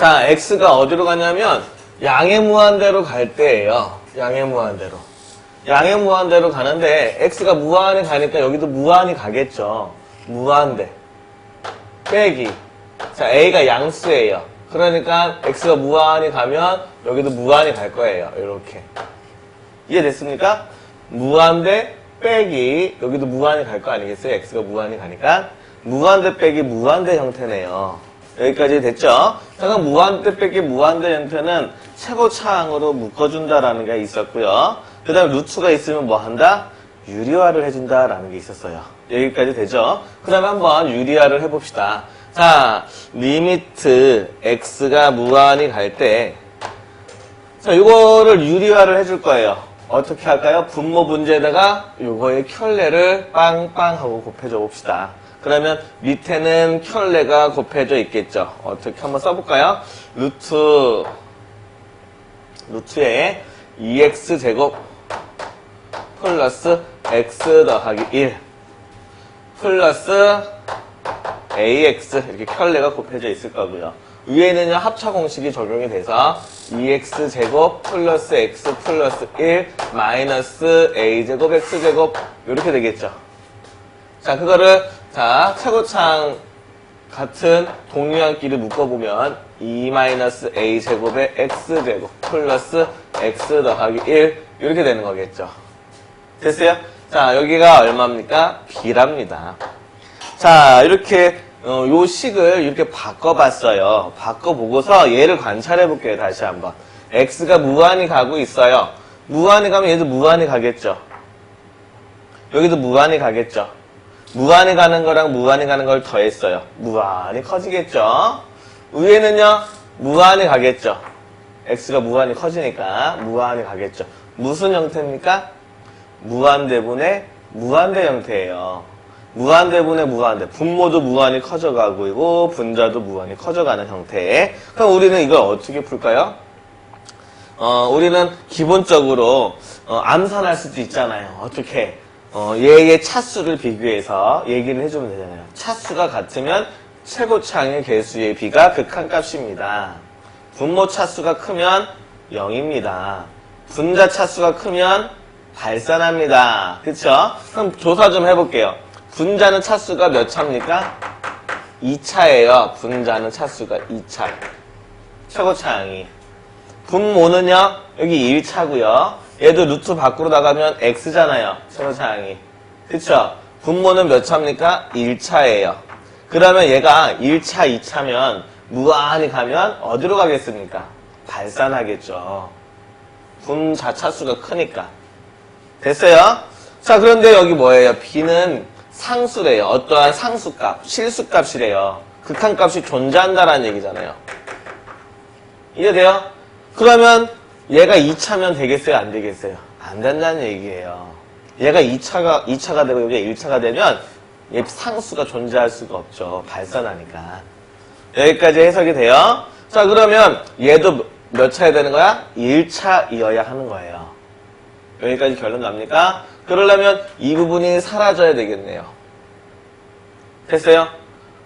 자, x가 어디로 가냐면 양의 무한대로 갈 때예요. 양의 무한대로. 양의 무한대로 가는데 x가 무한히 가니까 여기도 무한히 가겠죠. 무한대. 빼기. 자, a가 양수예요. 그러니까 x가 무한히 가면 여기도 무한히 갈 거예요. 이렇게. 이해됐습니까? 무한대 빼기 여기도 무한히 갈거 아니겠어요? x가 무한히 가니까 무한대 빼기 무한대 형태네요. 여기까지 됐죠? 잠깐 무한대 빼기 무한대 형태는 최고차항으로 묶어준다라는 게 있었고요. 그 다음에 루트가 있으면 뭐 한다? 유리화를 해준다라는 게 있었어요. 여기까지 되죠? 그 다음에 한번 유리화를 해봅시다. 자, 리미트 x가 무한히 갈 때, 자, 이거를 유리화를 해줄 거예요. 어떻게 할까요? 분모 분제에다가 요거의 켤레를 빵빵 하고 곱해줘 봅시다. 그러면 밑에는 켤레가 곱해져 있겠죠. 어떻게 한번 써볼까요? 루트, 루트에 2x제곱 플러스 x 더하기 1 플러스 ax 이렇게 켤레가 곱해져 있을 거고요. 위에는요 합차 공식이 적용이 돼서 2x 제곱 플러스 x 플러스 1 마이너스 a 제곱 x 제곱 이렇게 되겠죠. 자 그거를 자 최고창 같은 동류한끼리 묶어보면 2 마이너스 a 제곱에 x 제곱 플러스 x 더하기 1 이렇게 되는 거겠죠. 됐어요? 자 여기가 얼마입니까? b랍니다. 자, 이렇게, 어, 요 식을 이렇게 바꿔봤어요. 바꿔보고서 얘를 관찰해 볼게요, 다시 한번. x가 무한히 가고 있어요. 무한히 가면 얘도 무한히 가겠죠. 여기도 무한히 가겠죠. 무한히 가는 거랑 무한히 가는 걸 더했어요. 무한히 커지겠죠. 위에는요, 무한히 가겠죠. x가 무한히 커지니까 무한히 가겠죠. 무슨 형태입니까? 무한대분의 무한대 형태예요. 무한대분의 무한대. 분모도 무한히 커져가고 있고 분자도 무한히 커져가는 형태. 그럼 우리는 이걸 어떻게 풀까요? 어, 우리는 기본적으로 어, 암산할 수도 있잖아요. 어떻게? 어, 얘의 차수를 비교해서 얘기를 해주면 되잖아요. 차수가 같으면 최고차항의 개수의 비가 극한값입니다. 분모 차수가 크면 0입니다. 분자 차수가 크면 발산합니다. 그쵸? 그럼 조사 좀 해볼게요. 분자는 차수가 몇 차입니까? 2차예요. 분자는 차수가 2차. 최고차항이. 분모는요, 여기 1차고요. 얘도 루트 밖으로 나가면 x잖아요. 최고차항이. 그쵸? 분모는 몇 차입니까? 1차예요. 그러면 얘가 1차, 2차면 무한히 가면 어디로 가겠습니까? 발산하겠죠. 분 자 차수가 크니까. 됐어요? 자, 그런데 여기 뭐예요? b는 상수래요. 어떠한 상수값, 실수값이래요. 극한값이 존재한다라는 얘기잖아요. 이해돼요? 그러면 얘가 2차면 되겠어요? 안 되겠어요? 안 된다는 얘기예요. 얘가 2차가, 2차가 되고 여기가 1차가 되면 얘 상수가 존재할 수가 없죠. 발산하니까. 여기까지 해석이 돼요. 자, 그러면 얘도 몇 차야 되는 거야? 1차이어야 하는 거예요. 여기까지 결론 납니까? 그러려면 이 부분이 사라져야 되겠네요. 됐어요?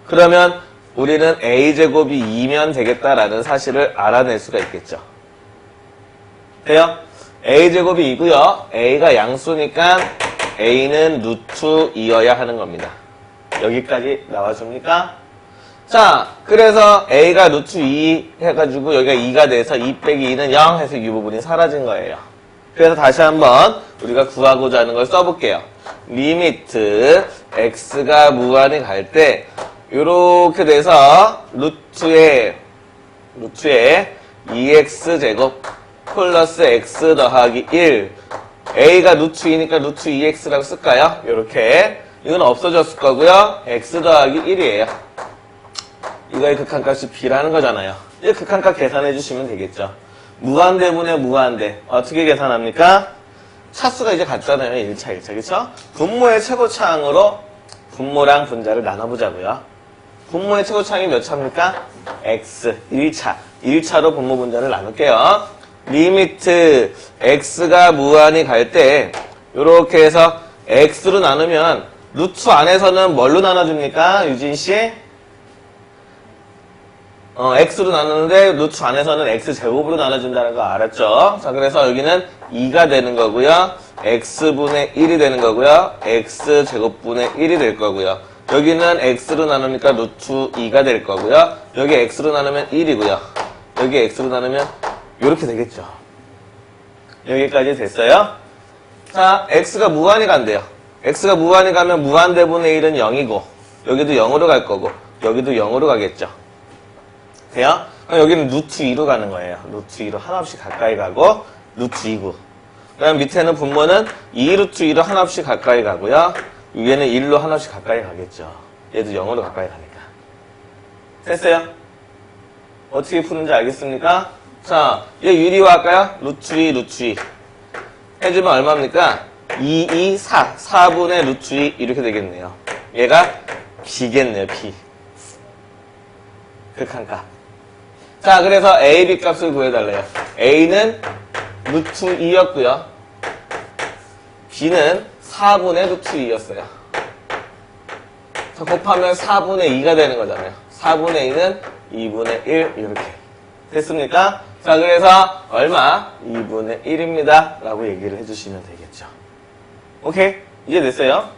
그러면 우리는 a제곱이 2면 되겠다라는 사실을 알아낼 수가 있겠죠. 돼요? a제곱이 2고요. a가 양수니까 a는 루트 2여야 하는 겁니다. 여기까지 나와줍니까? 자, 그래서 a가 루트 2 해가지고 여기가 2가 돼서 2 빼기 2는 0 해서 이 부분이 사라진 거예요. 그래서 다시 한번 우리가 구하고자 하는 걸 써볼게요. 리미트 x가 무한히 갈 때 이렇게 돼서 루트에 루트에 2x 제곱 플러스 x 더하기 1 a가 루트 2니까 루트 2x라고 쓸까요? 이렇게 이건 없어졌을 거고요. x 더하기 1이에요. 이거의 극한값이 b라는 거잖아요. 이 극한값 계산해 주시면 되겠죠. 무한대분의 무한대 어떻게 계산합니까? 차수가 이제 같잖아요. 1차, 1차. 그쵸? 분모의 최고차항으로 분모랑 분자를 나눠보자고요. 분모의 최고차항이 몇 차입니까? x 1차. 1차로 분모 분자를 나눌게요. 리미트 x가 무한히 갈 때 이렇게 해서 x로 나누면 루트 안에서는 뭘로 나눠줍니까? 유진 씨? 어, x로 나누는데 루트 안에서는 x제곱으로 나눠준다는 거 알았죠? 자, 그래서 여기는 2가 되는 거고요. x분의 1이 되는 거고요. x제곱분의 1이 될 거고요. 여기는 x로 나누니까 루트 2가 될 거고요. 여기 x로 나누면 1이고요. 여기 x로 나누면 이렇게 되겠죠. 여기까지 됐어요? 자, x가 무한히 간대요. x가 무한히 가면 무한대분의 1은 0이고 여기도 0으로 갈 거고 여기도 0으로 가겠죠. 돼요? 그럼 여기는 루트 2로 가는 거예요. 루트 2로 하나없이 가까이 가고 루트 2고 그 다음 밑에는 분모는 2루트 2로 하나없이 가까이 가고요. 위에는 1로 하나없이 가까이 가겠죠. 얘도 0으로 가까이 가니까. 됐어요? 어떻게 푸는지 알겠습니까? 자, 얘 유리화 할까요? 루트 2, 루트 2. 해주면 얼마입니까? 2, 2, 4. 4분의 루트 2 이렇게 되겠네요. 얘가 B겠네요, B. 극한값. 자, 그래서 A, B 값을 구해달래요. A는 루트 2였고요. B는 4분의 루트 2였어요. 자, 곱하면 4분의 2가 되는 거잖아요. 4분의 2는 2분의 1 이렇게. 됐습니까? 자, 그래서 얼마? 2분의 1입니다. 라고 얘기를 해주시면 되겠죠. 오케이? 이제 됐어요?